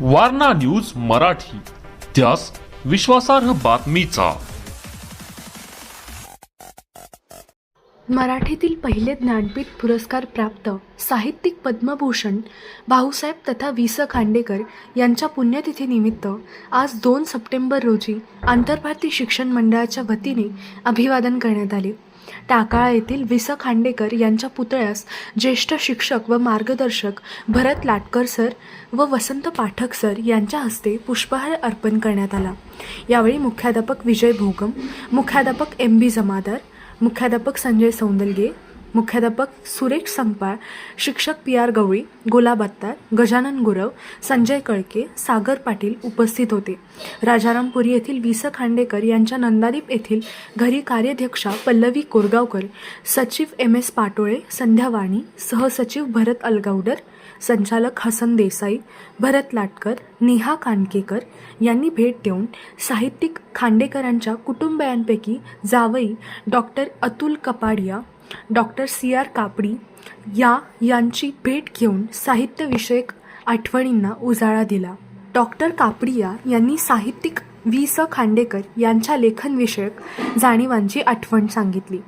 Warna news Marathi. त्यास विश्वासार्ह बातमीचा. मराठीतील पहिले ज्ञानपीठ पुरस्कार प्राप्त साहित्यिक पद्मभूषण भाऊसाहेब तथा वि स खांडेकर यांच्या पुण्यतिथीनिमित्त आज दोन सप्टेंबर रोजी आंतरभारती शिक्षण मंडळाच्या वतीने अभिवादन करण्यात आले. टाकाळा येथील वि स खांडेकर यांच्या पुतळ्यास ज्येष्ठ शिक्षक व मार्गदर्शक भरत लाटकर सर व वसंत पाठक सर यांच्या हस्ते पुष्पहार अर्पण करण्यात आला. यावेळी मुख्याध्यापक विजय भोगम मुख्याध्यापक एम बी जमादार मुख्याध्यापक संजय सौंदलगे मुख्याध्यापक सुरेश संगपाळ शिक्षक पी आर गवळी गुलाब अत्तार गजानन गुरव संजय कळके सागर पाटील उपस्थित होते. राजारामपुरी येथील वि स खांडेकर यांच्या नंदादीप येथील घरी कार्याध्यक्षा पल्लवी कोरगावकर सचिव एम एस पाटोळे संध्यावाणी सहसचिव भरत अलगावडर संचालक हसन देसाई भरत लाटकर नेहा कानकेकर यांनी भेट देऊन साहित्यिक खांडेकरांच्या कुटुंबियांपैकी जावई doctor Atul Kapadia doctor C R Kapdi या यांची भेट घेऊन साहित्यविषयक आठवणींना उजाळा दिला. डॉक्टर कापडिया यांनी साहित्यिक वी स खांडेकर यांच्या लेखनविषयक जाणीवांची आठवण सांगितली.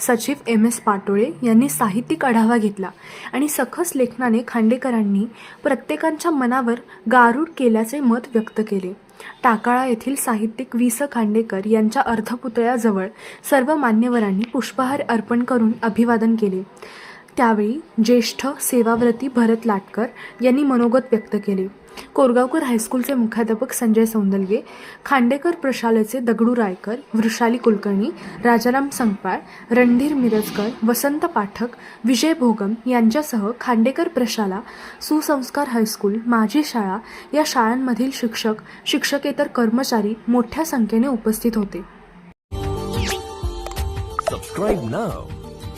सचिव एम एस पाटोळे यांनी साहित्यिक आढावा घेतला आणि सखस लेखनाने खांडेकरांनी प्रत्येकांच्या मनावर गारूड केल्याचे मत व्यक्त केले. टाकाळा येथील साहित्यिक वि स खांडेकर यांच्या अर्धपुतळ्याजवळ सर्व मान्यवरांनी पुष्पहार अर्पण करून अभिवादन केले. त्यावेळी ज्येष्ठ सेवाव्रती भरत लाटकर यांनी मनोगत व्यक्त केले. कोरगावकर हायस्कूलचे मुख्याध्यापक संजय सौंदलगे खांडेकर प्रशालेचे दगडू रायकर वृषाली कुलकर्णी राजाराम संगपाळ रणधीर मिरजकर वसंत पाठक विजय भोगम यांच्यासह खांडेकर प्रशाला सुसंस्कार हायस्कूल माझी शाळा या शाळांमधील शिक्षक शिक्षकेतर कर्मचारी मोठ्या संख्येने उपस्थित होते.